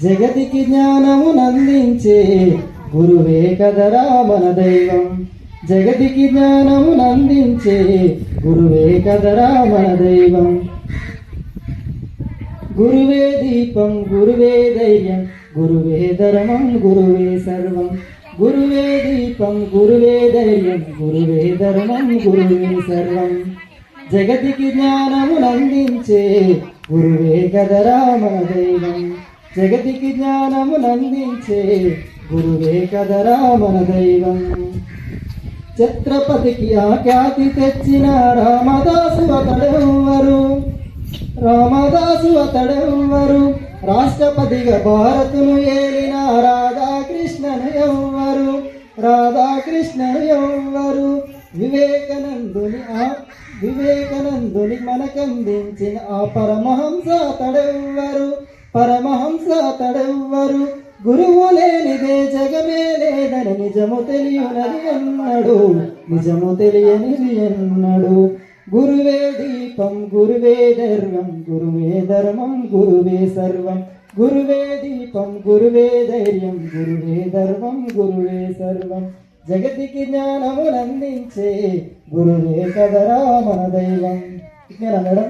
జగతికి జ్ఞానము నందించే గురువే కదరా మన దైవం. జగతికి జ్ఞానము నందించే గురువే కదరా మన దైవం. గురువే దీపం గురువే ధైర్యం గురువే ధర్మం గురువే సర్వం. గురువే దీపం గురువే ధైర్యం గురువే ధర్మం గురువే సర్వం. జగతికి జ్ఞానము నందించే గురువే కదరా మన దైవం. జగతికి జ్ఞానము నందించే గురువే కదరా మన దైవం. ఛత్రపతికి ఆ ఖ్యాతి తెచ్చిన రామదాసు అతడెవ్వరు? రామదాసు అతడెవ్వరు? రాష్ట్రపతిగా భారతును ఏలిన రాధాకృష్ణను ఎవ్వరు? రాధాకృష్ణను ఎవ్వరు? వివేకానందుని ఆ వివేకానందుని మనకందించిన ఆ పరమహంస అతడెవ్వరు? పరమ అతడెవ్వరు? గురువు లేనిదే జగమే లేదని నిజము తెలియనది అన్నాడు నిజము తెలియనిది అన్నాడు గురువే దీపం గురువే ధర్మం గురువే ధర్మం గురువే సర్వం. గురువే దీపం గురువే ధైర్యం గురువే ధర్మం గురువే సర్వం. జగతికి జ్ఞానమునందించే గురువే కదరా మన దైవం. ఇకేనా మేడం?